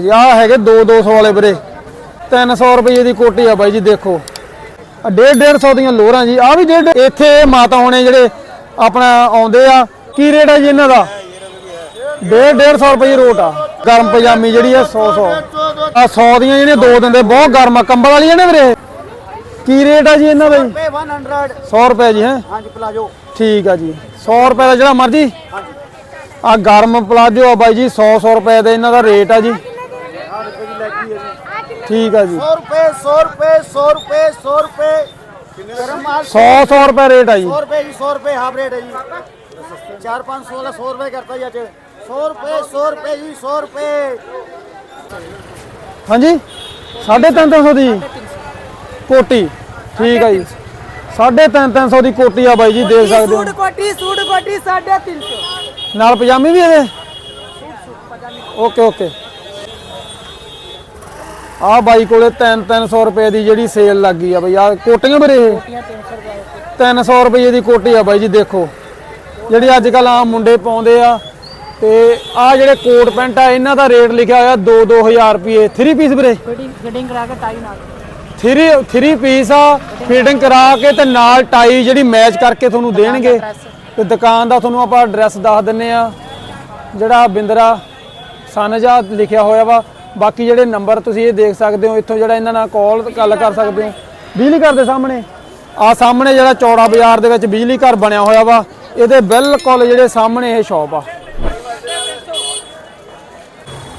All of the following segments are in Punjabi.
ਜੀ ਆਹ ਹੈਗੇ 2 200 ਵਾਲੇ ਵੀਰੇ। 300 ਰੁਪਏ ਦੀ ਕੋਟੀ ਆ ਬਾਈ ਜੀ ਦੇਖੋ। ਆ 1.5 150 ਦੀਆਂ ਲੋਰਾਂ ਜੀ ਆ ਵੀ 1.5 ਇੱਥੇ ਮਾਤਾ ਹੋਣੇ ਜਿਹੜੇ ਆਪਣਾ ਆਉਂਦੇ ਆ ਕੀ ਰੇਟ ਹੈ ਜੀ ਇਹਨਾਂ ਦਾ? 1.5 150 ਰੁਪਏ ਰੋਟ ਆ। ਗਰਮ ਪਜਾਮੀ ਜਿਹੜੀ ਆ 100 100 ਆ 100 ਦੀਆਂ ਜਿਹੜੀਆਂ ਦੋ ਦਿੰਦੇ ਬਹੁਤ ਗਰਮ ਆ ਕੰਬਲ ਵਾਲੀਆਂ ਨੇ ਵੀਰੇ। ਕੀ ਰੇਟ ਆ ਜੀ ਇਹਨਾਂ ਦਾ ਜੀ? 100 100 ਰੁਪਏ ਜੀ ਹੈ? ਹਾਂਜੀ ਪਲਾਜੋ। ਠੀਕ ਆ ਜੀ। 100 ਰੁਪਏ ਦਾ ਜਿਹੜਾ ਮਰਜ਼ੀ। ਆ ਗਰਮ ਪਲਾਜੋ ਆ ਬਾਈ ਜੀ 100 100 ਰੁਪਏ ਦਾ ਇਹਨਾਂ ਦਾ ਰੇਟ ਆ ਜੀ 60 ਰੁਪਏ ਦੀ ਲੱਗੀ ਹੈ ਜੀ ਠੀਕ ਆ ਜੀ। 100 ਰੁਪਏ 100 ਰੁਪਏ 100 ਰੁਪਏ 100 ਰੁਪਏ। ਗਰਮ ਮਾਲ 100 100 ਰੁਪਏ ਰੇਟ ਆ ਜੀ। 100 ਰੁਪਏ ਜੀ 100 ਰੁਪਏ ਹਾਫ ਰੇਟ ਹੈ ਜੀ। 4 500 ਵਾਲਾ 100 ਰੁਪਏ ਕਰਤਾ ਜੀ ਅੱਜ। 100 ਰੁਪਏ 100 ਰੁਪਏ ਜੀ 100 ਰੁਪਏ। ਹਾਂਜੀ? 350 ਦੀ? ਕੋਟੀ। ਠੀਕ ਆ ਜੀ। 350 ਦੀ ਕੋਟੀ ਆ ਬਾਈ ਜੀ ਦੇਖ ਸਕਦੇ ਹੋ। ਸੂਟ ਕੋਟੀ ਸੂਟ ਕੋਟੀ 350 ਨਾਲ ਪਜਾਮੀ ਵੀ ਇਹਦੇ? Okay okay. ਆ ਬਾਈ ਕੋਲੇ 3 300 ਰੁਪਏ ਦੀ ਜਿਹੜੀ ਸੇਲ ਲੱਗੀ ਆ ਬਈ ਆ ਕੋਟੀਆਂ ਵੀਰੇ ਇਹ? 300 ਰੁਪਏ ਦੀ ਕੋਟੀ ਆ ਬਾਈ ਜੀ ਦੇਖੋ। ਜਿਹੜੀ ਅੱਜ ਕੱਲ ਆ ਮੁੰਡੇ ਪਾਉਂਦੇ ਆ ਤੇ ਆ ਜਿਹੜੇ ਕੋਟ ਪੈਂਟ ਆ ਇਹਨਾਂ ਦਾ ਰੇਟ ਲਿਖਿਆ ਹੋਇਆ 2 2000 ਰੁਪਏ। 3 ਪੀਸ ਵੀਰੇ? ਫਿਟਿੰਗ ਫਿਟਿੰਗ ਕਰਾ ਕੇ ਟਾਈ ਨਾਲ। 3 3 ਪੀਸ ਆ ਫੀਡਿੰਗ ਕਰਾ ਕੇ ਤੇ ਨਾਲ ਟਾਈ ਜਿਹੜੀ ਮੈਚ ਕਰਕੇ ਤੁਹਾਨੂੰ ਦੇਣਗੇ। ਤੇ ਦੁਕਾਨ ਦਾ ਤੁਹਾਨੂੰ ਆਪਾਂ ਐਡਰੈਸ ਦੱਸ ਦਿੰਨੇ ਆ। ਜਿਹੜਾ ਬਿੰਦਰਾ ਸਨਜਾ ਲਿਖਿਆ ਹੋਇਆ ਵਾ ਬਾਕੀ ਜਿਹੜੇ ਨੰਬਰ ਤੁਸੀਂ ਇਹ ਦੇਖ ਸਕਦੇ ਹੋ ਇੱਥੋਂ ਜਿਹੜਾ ਇਹਨਾਂ ਨਾਲ ਕਾਲ ਗੱਲ ਕਰ ਸਕਦੇ ਹੋ। ਬਿਜਲੀ ਘਰ ਦੇ ਸਾਹਮਣੇ। ਆ ਸਾਹਮਣੇ ਜਿਹੜਾ ਚੌੜਾ ਬਾਜ਼ਾਰ ਦੇ ਵਿੱਚ ਬਿਜਲੀ ਘਰ ਬਣਿਆ ਹੋਇਆ ਵਾ ਇਹਦੇ ਬਿਲਕੁਲ ਜਿਹੜੇ ਸਾਹਮਣੇ ਇਹ ਸ਼ਾਪ ਆ।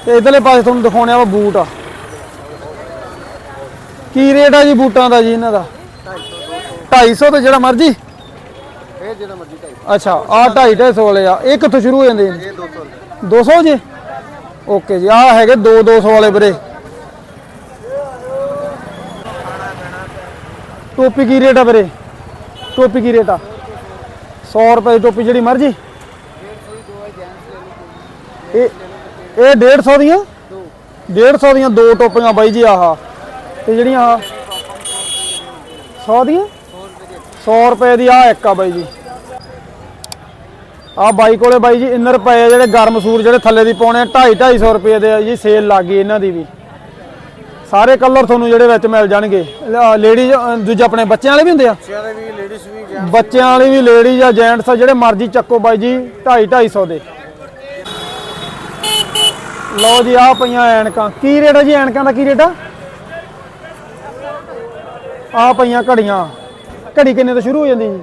ਤੇ ਇਧਰਲੇ ਪਾਸੇ ਤੁਹਾਨੂੰ ਦਿਖਾਉਣੇ ਆ ਬੂਟ। ਆ ਕੀ ਰੇਟ ਆ ਜੀ ਬੂਟਾਂ ਦਾ ਜੀ ਇਹਨਾਂ ਦਾ? 250 ਤੇ ਜਿਹੜਾ ਮਰਜ਼ੀ? ਇਹ ਜਿਹੜਾ ਮਰਜ਼ੀ ਟਾਈਪ ਅੱਛਾ ਆ 250 250 ਵਾਲੇ ਆ। ਇਹ ਕਿੱਥੋਂ ਸ਼ੁਰੂ ਹੋ ਜਾਂਦੇ ਨੇ? ਇਹ 200 200 ਜੀ? ਓਕੇ ਜੀ ਆ ਹੈਗੇ 2 200 ਵਾਲੇ ਵੀਰੇ। ਟੋਪੀ ਕੀ ਰੇਟ ਆ ਵੀਰੇ? ਟੋਪੀ ਕੀ ਰੇਟ ਆ? 100 ਰੁਪਏ ਦੀ ਟੋਪੀ ਜਿਹੜੀ ਮਰਜ਼ੀ। ਇਹ ਇਹ 150 ਦੀਆਂ? 150 ਦੀਆਂ ਦੋ ਟੋਪੀਆਂ ਬਾਈ ਜੀ ਆਹ। ਤੇ ਜਿਹੜੀਆਂ ਆਹ 100 ਦੀਆਂ? 100 ਰੁਪਏ ਦੀ ਆ ਇੱਕ ਆ ਬਾਈ ਜੀ। ਆ ਬਾਈ ਕੋਲੇ ਬਾਈ ਜੀ ਇਨਰ ਪਏ ਜਿਹੜੇ ਗਰਮ ਸੂਰ ਜਿਹੜੇ ਥੱਲੇ ਦੀ ਪਾਉਣੇ 2.5 250 ਰੁਪਏ ਦੇ ਆ ਜੀ ਸੇਲ ਲੱਗ ਗਈ ਇਹਨਾਂ ਦੀ ਵੀ। ਸਾਰੇ ਕਲਰ ਤੁਹਾਨੂੰ ਜਿਹੜੇ ਵਿੱਚ ਮਿਲ ਜਾਣਗੇ। ਲੇਡੀਜ਼ ਦੂਜੇ ਆਪਣੇ ਬੱਚਿਆਂ ਵਾਲੇ ਵੀ ਹੁੰਦੇ ਆ? ਬੱਚਿਆਂ ਦੇ ਵੀ ਲੇਡੀਜ਼ ਵੀ ਬੱਚਿਆਂ ਵਾਲੀ ਵੀ ਲੇਡੀਜ਼ ਆ ਜੈਂਟਸ ਆ ਜਿਹੜੇ ਮਰਜ਼ੀ ਚੱਕੋ ਬਾਈ ਜੀ 2.5 250 ਦੇ। ਲਓ ਜੀ ਆ ਪਈਆਂ ਐਨਕਾਂ। ਕੀ ਰੇਟ ਆ ਜੀ ਐਨਕਾਂ ਦਾ ਕੀ ਰੇਟ ਆ? ਆ ਪਈਆਂ ਘੜੀਆਂ। ਘੜੀ ਕਿੰਨੇ ਤੋਂ ਸ਼ੁਰੂ ਹੋ ਜਾਂਦੀ ਜੀ?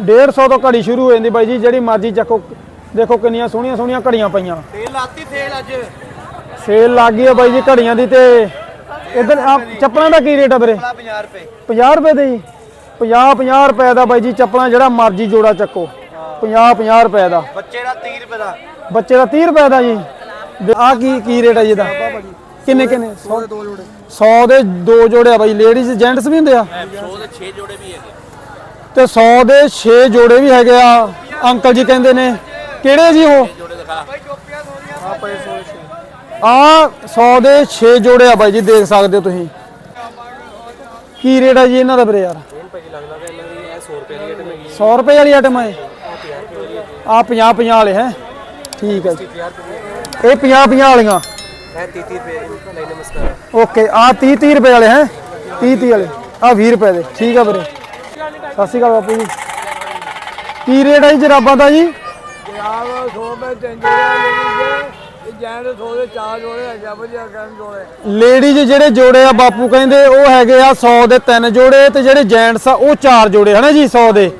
150 ਤੋਂ ਘੜੀ ਸ਼ੁਰੂ ਹੋ ਜਾਂਦੀ ਬਾਈ ਜੀ ਜਿਹੜੀ ਮਰਜ਼ੀ ਚੱਕੋ। ਦੇਖੋ ਕਿੰਨੀਆਂ ਸੋਹਣੀਆਂ ਸੋਹਣੀਆਂ ਘੜੀਆਂ ਪਈਆਂ। ਤੇਲ ਲਾਤੀ ਤੇਲ ਅੱਜ। ਸੇਲ ਲੱਗ ਗਈ ਆ ਬਾਈ ਜੀ ਘੜੀਆਂ ਦੀ ਤੇ ਇਧਰ ਆ ਚੱਪਲਾਂ ਦਾ ਕੀ ਰੇਟ ਆ ਵੀਰੇ? 50 ਰੁਪਏ। 50 ਰੁਪਏ ਦੇ ਜੀ? 50 50 ਰੁਪਏ ਦਾ ਬਾਈ ਜੀ ਚੱਪਲਾਂ ਜਿਹੜਾ ਮਰਜ਼ੀ ਜੋੜਾ ਚੱਕੋ। 50 50 ਰੁਪਏ ਦਾ। ਬੱਚੇ ਦਾ 30 ਰੁਪਏ ਦਾ। ਬੱਚੇ ਦਾ 30 ਰੁਪਏ ਦਾ ਜੀ। ਆ ਕੀ ਕੀ ਰੇਟ ਹੈ ਜੀ ਦਾ ਕਿੰਨੇ ਕਿੰਨੇ? 100 ਦੋ ਜੋੜੇ। 100 ਦੇ ਦੋ ਜੋੜੇ ਆ ਬਾਈ। ਲੇਡੀਜ਼ ਜੈਂਟਸ ਵੀ ਹੁੰਦੇ ਆ? 100 ਦੇ 6 ਜੋੜੇ ਵੀ ਹੈਗੇ। ਤੇ 100 ਦੇ 6 ਜੋੜੇ ਵੀ ਹੈਗੇ ਆ, ਅੰਕਲ ਜੀ ਕਹਿੰਦੇ ਨੇ। ਕਿਹੜੇ ਜੀ ਉਹ? ਜੋੜੇ ਦਿਖਾ ਆ 100 ਦੇ 6 ਜੋੜੇ ਆ ਬਾਈ ਜੀ, ਦੇਖ ਸਕਦੇ ਹੋ ਤੁਸੀਂ। ਕੀ ਰੇਟ ਆ ਜੀ ਇਹਨਾਂ ਦਾ ਵੀਰੇ ਯਾਰ? 100 ਰੁਪਏ ਵਾਲੀ ਆਈਟਮ ਹੈ ਆ 50 50 ਵਾਲੇ ਹੈ। ਠੀਕ ਹੈ ਜੀ। ਇਹ 50 50 ਵਾਲੀਆਂ। ਇਹ 30 ਰੁਪਏ ਓਕੇ, ਆ 30 30 ਰੁਪਏ ਵਾਲੇ ਹੈ। 30 30 ਵਾਲੇ। ਆ 20 ਰੁਪਏ ਦੇ। ਠੀਕ ਆ ਵੀਰੇ। ਸਤਿ ਸ਼੍ਰੀ ਅਕਾਲ ਬਾਪੂ ਜੀ। ਕੀ ਰੇਟ ਹੈ ਜੀ ਜਰਾਬਾਂ ਦਾ ਜੀ? ਜਨਾਬ 100 ਰੁਪਏ ਜੋੜੇ ਇਹ ਜੈਨ 100 ਦੇ ਚਾਰ ਜੋੜੇ ਹੈਗੇ ਵਧੀਆ ਕਰਨ ਜੋੜੇ ਲੇਡੀਜ਼ ਜਿਹੜੇ ਜੋੜੇ ਆ ਬਾਪੂ ਕਹਿੰਦੇ ਉਹ ਹੈਗੇ ਆ 100 ਦੇ ਤਿੰਨ ਜੋੜੇ ਤੇ ਜਿਹੜੇ ਜੈਂਟਸ ਆ ਉਹ ਚਾਰ ਜੋੜੇ ਹਨਾ ਜੀ 100 ਦੇ?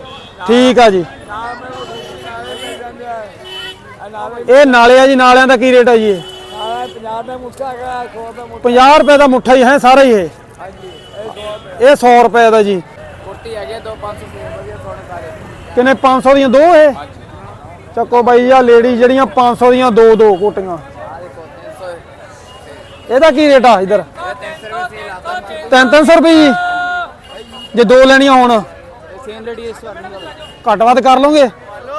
ਠੀਕ ਆ ਜੀ। ਨਾਲ ਮੈਨੂੰ ਨਾਲੇ ਮਿਲ ਜਾਂਦੇ ਆ ਇਹ ਨਾਲੇ ਇਹ ਨਾਲੇ ਆ ਜੀ ਨਾਲਿਆਂ ਦਾ ਕੀ ਰੇਟ ਆ ਜੀ ਇਹ? ਨਾਲੇ 50 ਦਾ ਮੁੱਠਾ ਹੈਗਾ 100 ਦਾ ਮੁੱਠਾ। 50 ਰੁਪਏ ਦਾ ਮੁੱਠਾ ਹੀ ਹੈ ਸਾਰਾ ਹੀ ਇਹ। ਹਾਂਜੀ ਇਹ 100 ਰੁਪਏ ਇਹ 100 ਰੁਪਏ ਦਾ ਜੀ। ਹੈਗੇ ਦੋ 500 ਰੁਪਏ ਵਧੀਆ ਸੋਹਣੇ ਸਾਰੇ ਕਿੰਨੇ 500 ਦੀਆਂ ਦੋ ਇਹ? ਚੱਕੋ ਬਾਈ ਆ ਲੇਡੀ ਜਿਹੜੀਆਂ 500 ਦੀਆਂ ਦੋ ਦੋ ਕੋਟੀਆਂ। ਆ ਦੇਖੋ 300 ਇਹਦਾ ਕੀ ਰੇਟ ਆ ਇਧਰ? ਇਹ 300 ਰੁਪਏ ਸੇਲ ਆਤਾ 3-300 ਰੁਪਏ ਜੀ? ਜੇ ਦੋ ਲੈਣੀਆਂ ਹੋਣ। ਸੇਮ ਇਸ ਵਾਰ ਘੱਟ ਵੱਧ ਕਰ ਲਓਗੇ?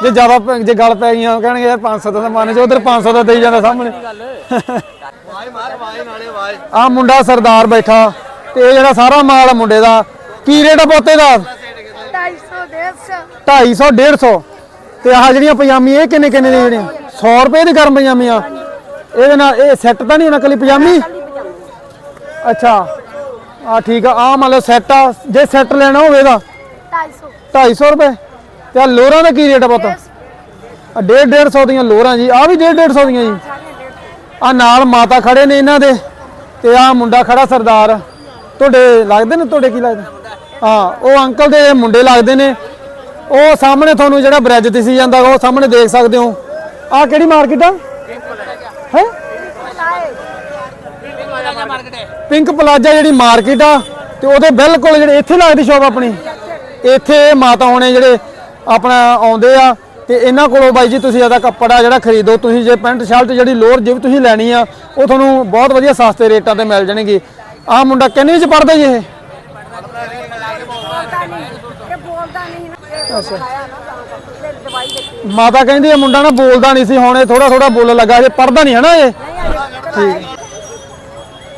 ਜੇ ਜ਼ਿਆਦਾ ਜੇ ਗੱਲ ਪੈ ਗਈਆਂ ਕਹਿਣਗੇ ਯਾਰ 500 ਦਾ ਤਾਂ ਮੰਨ ਜੋ ਉਧਰ 500 ਦਾ ਦੇਈ ਜਾਂਦਾ ਸਾਹਮਣੇ। ਵਾਏ ਮਾਰ ਵਾਏ ਨਾਲੇ ਵਾਏ ਆ ਮੁੰਡਾ ਸਰਦਾਰ ਬੈਠਾ ਤੇ ਇਹ ਜਿਹੜਾ ਸਾਰਾ ਮਾਲ ਮੁੰਡੇ ਦਾ ਕੀ ਰੇਟ ਆ ਪੋਤੇ ਦਾ? 250 150 250 150 ਤੇ ਆਹ ਜਿਹੜੀਆਂ ਪਜਾਮੀ ਇਹ ਕਿੰਨੇ ਕਿੰਨੇ ਦੀਆਂ ਜਿਹੜੀਆਂ? 100 ਰੁਪਏ ਦੀ ਗਰਮ ਪਜਾਮੀਆਂ ਇਹਦੇ ਨਾਲ ਇਹ ਸੈੱਟ ਤਾਂ ਨਹੀਂ ਹੋਣਾ ਕੱਲੀ ਪਜਾਮੀ? ਅੱਛਾ। ਆ ਠੀਕ ਆ ਆ ਮੰਨ ਲਓ ਸੈੱਟ ਆ। ਜੇ ਸੈੱਟ ਲੈਣਾ ਹੋਵੇ ਦਾ 250 250 ਰੁਪਏ। ਤੇ ਆ ਲੋਰਾਂ ਦਾ ਕੀ ਰੇਟ ਆ ਪੁੱਤ? ਆ 1.5 150 ਦੀਆਂ ਲੋਰਾਂ ਜੀ। ਆ ਵੀ 1.5 150 ਦੀਆਂ ਜੀ। ਆ ਨਾਲ ਮਾਤਾ ਖੜੇ ਨੇ ਇਹਨਾਂ ਦੇ। ਤੇ ਆ ਮੁੰਡਾ ਖੜਾ ਸਰਦਾਰ। ਤੁਹਾਡੇ ਲੱਗਦੇ ਨੇ? ਤੁਹਾਡੇ ਕੀ ਲੱਗਦਾ? ਹਾਂ ਉਹ ਅੰਕਲ ਦੇ ਮੁੰਡੇ ਲੱਗਦੇ ਨੇ। ਉਹ ਸਾਹਮਣੇ ਤੁਹਾਨੂੰ ਜਿਹੜਾ ਬ੍ਰਿਜ ਦਿਸੀ ਜਾਂਦਾ ਉਹ ਸਾਹਮਣੇ ਦੇਖ ਸਕਦੇ ਹੋ। ਆ ਕਿਹੜੀ ਮਾਰਕੀਟ ਆ? ਹੈ? ਪਿੰਕ ਪਲਾਜ਼ਾ ਜਿਹੜੀ ਮਾਰਕੀਟ ਆ, ਤੇ ਉਹਦੇ ਬਿਲਕੁਲ ਜਿਹੜੇ ਇੱਥੇ ਲੱਗਦੀ ਸ਼ਾਪ ਆਪਣੀ। ਇੱਥੇ ਮਾਤਾ ਹੋਣੇ ਜਿਹੜੇ ਆਪਣਾ ਆਉਂਦੇ ਆ, ਤੇ ਇਹਨਾਂ ਕੋਲੋਂ ਬਾਈ ਜੀ ਤੁਸੀਂ ਇਹਦਾ ਕੱਪੜਾ ਜਿਹੜਾ ਖਰੀਦੋ, ਤੁਸੀਂ ਜੇ ਪੈਂਟ ਸ਼ਰਟ ਜਿਹੜੀ ਲੋਅਰ ਜੇ ਵੀ ਤੁਸੀਂ ਲੈਣੀ ਆ, ਉਹ ਤੁਹਾਨੂੰ ਬਹੁਤ ਵਧੀਆ ਸਸਤੇ ਰੇਟਾਂ ਤੇ ਮਿਲ ਜਾਣਗੇ। ਆਹ ਮੁੰਡਾ ਕਿੰਨੇ ਚ ਪੜਦਾ ਜੀ ਇਹ? ਅੱਛਾ। ਮਾਤਾ ਕਹਿੰਦੀ ਇਹ ਮੁੰਡਾ ਨਾ ਬੋਲਦਾ ਨਹੀਂ ਸੀ ਹੁਣ ਇਹ ਥੋੜਾ ਥੋੜਾ ਬੋਲਣ ਲੱਗਾ ਜੇ ਪੜਦਾ ਨਹੀਂ ਹੈ ਨਾ ਇਹ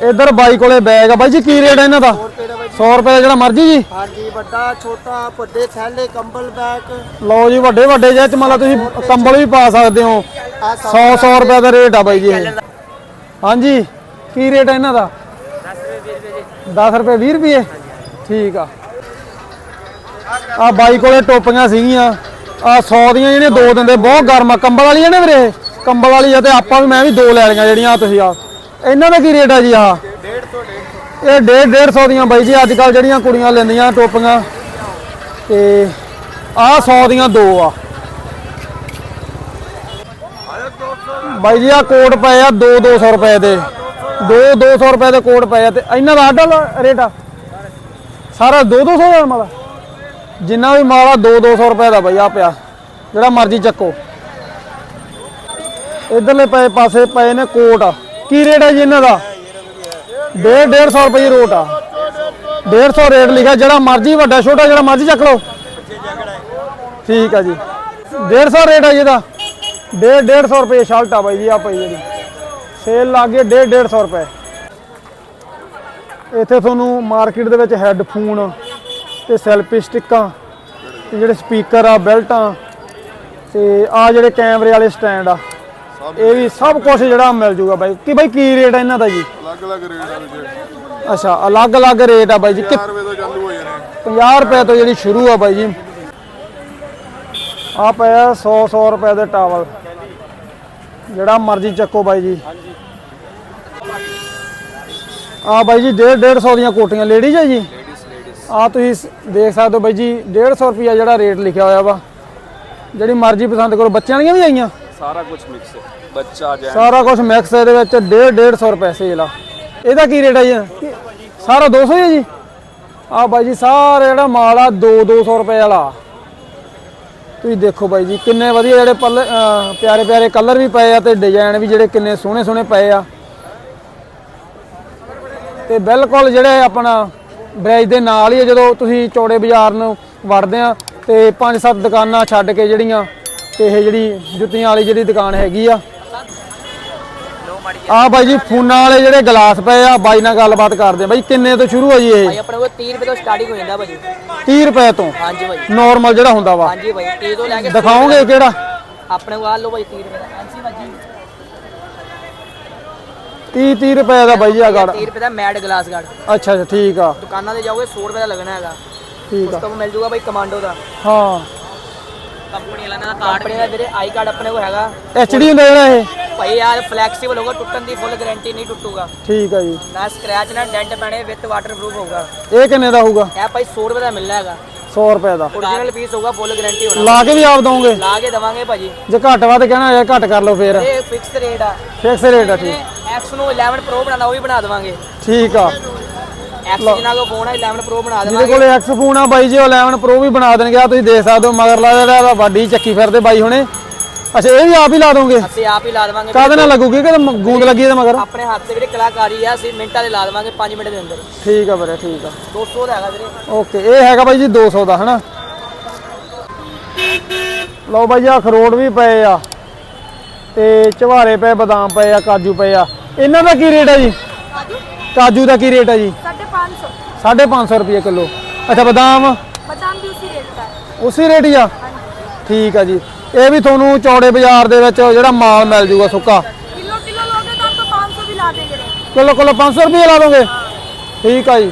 ਇਧਰ ਬਾਈ ਕੋਲੇ ਬੈਗ ਆ। ਬਾਈ ਜੀ ਕੀ ਰੇਟ ਹੈ ਇਹਨਾਂ ਦਾ? 100 ਰੁਪਏ ਦਾ ਜਿਹੜਾ ਮਰਜ਼ੀ ਜੀ। ਹਾਂਜੀ ਵੱਡਾ ਛੋਟਾ ਵੱਡੇ ਥੈਲੇ ਕੰਬਲ ਬੈਗ। ਲਓ ਜੀ ਵੱਡੇ ਵੱਡੇ ਜਿਹੇ ਚ ਮੰਨ ਲਾ ਤੁਸੀਂ ਕੰਬਲ ਵੀ ਪਾ ਸਕਦੇ ਹੋ। 100 100 ਰੁਪਏ ਦਾ ਰੇਟ ਆ ਬਾਈ ਜੀ ਇਹ। ਹਾਂਜੀ ਕੀ ਰੇਟ ਹੈ ਇਹਨਾਂ ਦਾ? 10 ਰੁਪਏ 20 ਰੁਪਏ? ਠੀਕ ਆ। ਆ ਬਾਈ ਕੋਲੇ ਟੋਪੀਆਂ ਸੀਗੀਆਂ। ਆ 100 ਦੀਆਂ ਜਿਹੜੀਆਂ ਦੋ ਦਿੰਦੇ ਬਹੁਤ ਗਰਮ ਆ। ਕੰਬਲ ਵਾਲੀਆਂ ਨੇ ਵੀਰੇ? ਕੰਬਲ ਵਾਲੀ ਆ ਤੇ ਆਪਾਂ ਵੀ ਮੈਂ ਵੀ ਦੋ ਲੈ ਲਈਆਂ ਜਿਹੜੀਆਂ ਤੁਸੀਂ ਆ। ਇਹਨਾਂ ਦਾ ਕੀ ਰੇਟ ਆ ਜੀ ਆ? 150 ਇਹ 1.5 150 ਦੀਆਂ ਬਾਈ ਜੀ ਅੱਜ ਕੱਲ ਜਿਹੜੀਆਂ ਕੁੜੀਆਂ ਲੈਂਦੀਆਂ ਟੋਪੀਆਂ। ਤੇ ਆ 100 ਦੀਆਂ ਦੋ ਆ। ਬਾਈ ਜੀ, ਆ ਕੋਟ ਪਏ ਆ 2 200 ਰੁਪਏ ਦੇ। 2 200 ਰੁਪਏ ਦੇ ਕੋਟ ਪਏ ਆ ਤੇ ਇਹਨਾਂ ਦਾ ਆਡਾ ਰੇਟ ਆ? ਸਾਰਾ 2 200 ਦਾ ਮਾਲਾ? ਜਿੰਨਾ ਵੀ ਮਾਲਾ 2 200 ਰੁਪਏ ਦਾ ਬਾਈ ਆ ਪਿਆ। ਜਿਹੜਾ ਮਰਜ਼ੀ ਚੱਕੋ। ਇਧਰਲੇ ਪਏ ਪਾਸੇ ਪਏ ਨੇ ਕੋਟ ਕੀ ਰੇਟ ਹੈ ਜੀ ਇਹਨਾਂ ਦਾ? 1.5 150 ਰੁਪਏ ਰੋਟ ਆ। 150 ਰੇਟ ਲਿਖਿਆ, ਜਿਹੜਾ ਮਰਜ਼ੀ ਵੱਡਾ, ਛੋਟਾ, ਜਿਹੜਾ ਮਰਜ਼ੀ ਚੱਕ ਲਓ। ਠੀਕ ਆ ਜੀ। 150 ਰੇਟ ਆ ਜੀ ਇਹਦਾ। 1.5 150 ਰੁਪਏ ਸ਼ਰਟ ਆ ਬਾਈ ਜੀ ਆ ਪਈ ਜਿਹੜੀ। ਸੇਲ ਲੱਗ ਗਈ 1.5 150 ਰੁਪਏ। ਇੱਥੇ ਤੁਹਾਨੂੰ ਮਾਰਕੀਟ ਦੇ ਵਿੱਚ ਹੈੱਡਫੋਨ ਤੇ ਸੈਲਫੀ ਸਟਿੱਕਾਂ ਤੇ ਜਿਹੜੇ ਸਪੀਕਰ ਆ ਬੈਲਟਾਂ ਤੇ ਆ ਜਿਹੜੇ ਕੈਮਰੇ ਵਾਲੇ ਸਟੈਂਡ ਆ ਇਹ ਵੀ ਸਭ ਕੁਝ ਜਿਹੜਾ ਮਿਲ ਜੂਗਾ ਬਾਈ। ਕੀ ਬਾਈ ਕੀ ਰੇਟ ਆ ਇਹਨਾਂ ਦਾ ਜੀ? ਅਲੱਗ-ਅਲੱਗ ਰੇਟ ਆ ਵਿੱਚ ਅੱਛਾ ਅਲੱਗ-ਅਲੱਗ ਰੇਟ ਆ ਬਾਈ ਜੀ। 4 ਰੁਪਏ ਤੋਂ ਚਾਲੂ ਹੋ ਜਾਣੇ। 50 ਰੁਪਏ ਤੋਂ ਜਿਹੜੀ ਸ਼ੁਰੂ ਆ ਬਾਈ ਜੀ। ਆ ਪਿਆ 100 100 ਰੁਪਏ ਦੇ ਟਾਵਲ। ਜਿਹੜਾ ਮਰਜ਼ੀ ਚੱਕੋ ਬਾਈ ਜੀ। ਆ ਬਾਈ ਜੀ 1.5 150 ਦੀਆਂ ਕੋਟੀਆਂ। ਲੇਡੀਜ਼ ਆ ਜੀ? ਆ ਤੁਸੀਂ ਦੇਖ ਸਕਦੇ ਹੋ ਬਾਈ ਜੀ 150 ਰੁਪਿਆ ਜਿਹੜਾ ਰੇਟ ਲਿਖਿਆ ਹੋਇਆ ਵਾ। ਜਿਹੜੀ ਮਰਜ਼ੀ ਪਸੰਦ ਕਰੋ ਬੱਚਿਆਂ ਦੀਆਂ ਵੀ ਆਈਆਂ। ਸਾਰਾ ਕੁਝ ਮਿਕਸ ਹੈ। ਬੱਚਾ ਜੈ ਸਾਰਾ ਕੁਝ ਮਿਕਸ ਇਹਦੇ ਵਿੱਚ 1.5 150 ਰੁਪਏ ਸੇਲ ਆ ਇਹਦਾ ਕੀ ਰੇਟ ਆ ਜੀ? ਸਾਰਾ 200 ਹੀ ਜੀ? ਆ ਬਾਈ ਜੀ ਸਾਰਾ ਜਿਹੜਾ ਮਾਲ ਆ 2 200 ਰੁਪਏ ਵਾਲਾ। ਤੁਸੀਂ ਦੇਖੋ ਬਾਈ ਜੀ ਕਿੰਨੇ ਵਧੀਆ ਜਿਹੜੇ ਪਿਆਰੇ ਪਿਆਰੇ ਕਲਰ ਵੀ ਪਏ ਆ ਤੇ ਡਿਜ਼ਾਈਨ ਵੀ ਜਿਹੜੇ ਕਿੰਨੇ ਸੋਹਣੇ ਸੋਹਣੇ ਪਏ ਆ। ਤੇ ਬਿਲਕੁਲ ਜਿਹੜੇ ਆਪਣਾ ਬ੍ਰਿਜ ਦੇ ਨਾਲ ਹੀ ਜਦੋਂ ਤੁਸੀਂ ਚੌੜੇ ਬਾਜ਼ਾਰ ਨੂੰ ਵੜਦੇ ਆ ਤੇ ਪੰਜ ਸੱਤ ਦੁਕਾਨਾਂ ਛੱਡ ਕੇ ਜਿਹੜੀਆਂ ਤੇ ਇਹ ਜਿਹੜੀ ਜੁੱਤੀਆਂ ਵਾਲੀ ਜਿਹੜੀ ਦੁਕਾਨ ਹੈਗੀ ਆ। ਆ ਬਾਈ ਜੀ ਫੋਨਾਂ ਵਾਲੇ ਜਿਹੜੇ ਗਲਾਸ ਪਏ ਆ ਬਾਈ ਨਾਲ ਗੱਲਬਾਤ ਕਰਦੇ ਆ। ਬਾਈ ਕਿੰਨੇ ਤੋਂ ਸ਼ੁਰੂ ਆ ਜੀ ਇਹ? ਭਾਈ ਆਪਣੇ ਕੋਲ 30 ਰੁਪਏ ਤੋਂ ਸਟਾਰਟਿੰਗ ਹੋ ਜਾਂਦਾ ਭਾਜੀ 30 ਰੁਪਏ ਤੋਂ? ਹਾਂਜੀ ਭਾਈ ਨਾਰਮਲ ਜਿਹੜਾ ਹੁੰਦਾ ਵਾ। ਹਾਂਜੀ ਭਾਈ 30 ਤੋਂ ਲੈ ਕੇ ਦਿਖਾਓਗੇ ਕਿਹੜਾ? ਆਪਣੇ ਕੋਲ ਆ ਲਓ ਭਾਈ 30 ਰੁਪਏ। ਦਾ ਐਂਸੀ ਭਾਜੀ 30 30 ਰੁਪਏ ਦਾ ਬਾਈ ਜੀ ਆ ਗਾੜ। 30 ਰੁਪਏ ਦਾ ਮੈਡ ਗਲਾਸ ਗਾਰਡ ਅੱਛਾ ਅੱਛਾ ਠੀਕ ਆ। ਦੁਕਾਨਾਂ ਤੇ ਜਾਓਗੇ 100 ਰੁਪਏ ਦਾ ਲੱਗਣਾ ਹੈਗਾ। ਠੀਕ ਉਸ ਆ ਤੋਂ ਮਿਲ ਜੂਗਾ ਭਾਈ ਕਮਾਂਡੋ ਦਾ। ਹਾਂ। ਕੰਪਨੀ ਵਾਲਾ ਦਾ ਕਾਰਡ ਕੰਪਨੀ ਦਾ ਵੀਰੇ ਆਈ ਕਾਰਡ ਆਪਣੇ ਕੋਲ ਹੈਗਾ। ਐਚਡੀ ਹੁੰਦਾ ਜਿਹੜਾ ਇਹ? ਭਾਈ ਯਾਰ ਫਲੈਕਸੀਬਲ ਹੋਗਾ ਟੁੱਟਣ ਦੀ ਫੁੱਲ ਗਾਰੰਟੀ ਨਹੀਂ ਟੁੱਟੂਗਾ। ਠੀਕ ਆ ਜੀ। ਨਾ ਸਕ੍ਰੈਚ ਨਾ ਡੈਂਟ ਪੈਣੇ ਵਿਦ ਵਾਟਰਪ੍ਰੂਫ ਹੋਊਗਾ। ਇਹ ਕਿੰਨੇ ਦਾ ਹੋਊਗਾ? ਇਹ ਭਾਈ 100 ਰੁਪਏ ਦਾ ਮਿਲਣਾ ਹੈਗਾ। 100 ਰੁਪਏ ਦਾ। ਓਰੀਜਨਲ ਪੀਸ ਹੋਊਗਾ ਫੁੱਲ ਗਾਰੰਟੀ ਹੋਣਾ। ਲਾ ਕੇ ਵੀ ਆਪ ਦੋਗੇ ਲਾ ਕੇ ਦਵਾਂਗੇ ਭਾਜੀ। ਜੇ ਘੱਟ ਵੱਧ ਕਹਿਣਾ ਹੋਇਆ ਘੱਟ ਕਰ ਲਓ ਫੇਰ। ਇਹ ਫਿਕਸ ਰੇਟ ਆ। ਫਿਕਸ ਰੇਟ ਆ ਠੀਕ। ਐਕਸ ਨੂੰ 11 ਪ੍ਰੋ ਬਣਾਉਣਾ ਉਹ ਵੀ ਬਣਾ ਦਵਾਂਗੇ। ਠੀਕ ਆ। ਐਕਸ ਜਿਨ੍ਹਾਂ ਕੋਲ ਫੋਨ ਹੈ 11 ਪ੍ਰੋ ਬਣਾ ਜਿਹਦੇ ਦੇਵਾਂਗੇ। ਕੋਲੇ ਐਕਸ ਫੋਨ ਆ ਬਾਈ ਜੀ ਉਹ 11 ਪ੍ਰੋ ਵੀ ਬਣਾ ਦੇਣਗੇ। ਆ ਤੁਸੀਂ ਦੇਖ ਸਕਦੇ ਹੋ ਮਗਰਲਾ ਜਿਹੜਾ ਵੱਡੀ ਚੱਕੀ ਫਿਰਦੇ ਬਾਈ ਹੁਣੇ। ਅੱਛਾ ਇਹ ਵੀ ਆਪ ਹੀ ਲਾ ਦੋਗੇ? ਅਸੀਂ ਆਪ ਹੀ ਲਾ ਦੇਵਾਂਗੇ। ਕਾਹਦੇ ਨਾਲ ਲੱਗੂਗੀ ਕਿ ਮ- ਗੂੰਦ ਲੱਗੀ ਇਹਦੇ ਮਗਰ? ਆਪਣੇ ਹੱਥ ਦੇ ਵੀਰੇ ਕਲਾਕਾਰੀ ਆ ਅਸੀਂ ਮਿੰਟਾਂ ਦੇ ਲਾ ਦੇਵਾਂਗੇ 5 ਮਿੰਟ ਦੇ ਅੰਦਰ। ਠੀਕ ਆ ਵੀਰੇ ਠੀਕ ਆ। 200 ਦਾ ਹੈਗਾ ਵੀਰੇ। ਓਕੇ ਇਹ ਹੈਗਾ ਬਾਈ ਜੀ 200 ਦਾ ਹਨਾ? ਲਓ ਬਾਈ ਆ ਅਖਰੋਟ ਵੀ ਪਏ ਆ। ਤੇ ਚਵਾਰੇ ਪਏ ਬਦਾਮ ਪਏ ਆ ਕਾਜੂ ਪਏ ਆ। ਇਹਨਾਂ ਦਾ ਕੀ ਰੇਟ ਆ ਜੀ? ਕਾਜੂ? ਦਾ ਕੀ ਰੇਟ ਆ ਜੀ? 550 550 ਰੁਪਏ ਕਿਲੋ। ਅੱਛਾ ਬਦਾਮ? ਬਦਾਮ ਵੀ ਉਸੇ ਰੇਟ ਦਾ ਉਸੇ ਰੇਟ ਹੀ ਆ? ਠੀਕ ਆ ਜੀ। ਇਹ ਵੀ ਤੁਹਾਨੂੰ ਚੌੜੇ ਬਾਜ਼ਾਰ ਦੇ ਵਿੱਚ ਜਿਹੜਾ ਮਾਲ ਮਿਲ ਜੂਗਾ ਸੁੱਕਾ। ਕਿਲੋ ਕਿਲੋ ਲੋਗੇ ਤਾਂ 500 ਵੀ ਲਾ ਦੇਗੇ। ਕਿਲੋ ਕਿਲੋ 500 ਰੁਪਏ ਲਾ ਦੋਗੇ? ਠੀਕ ਆ ਜੀ।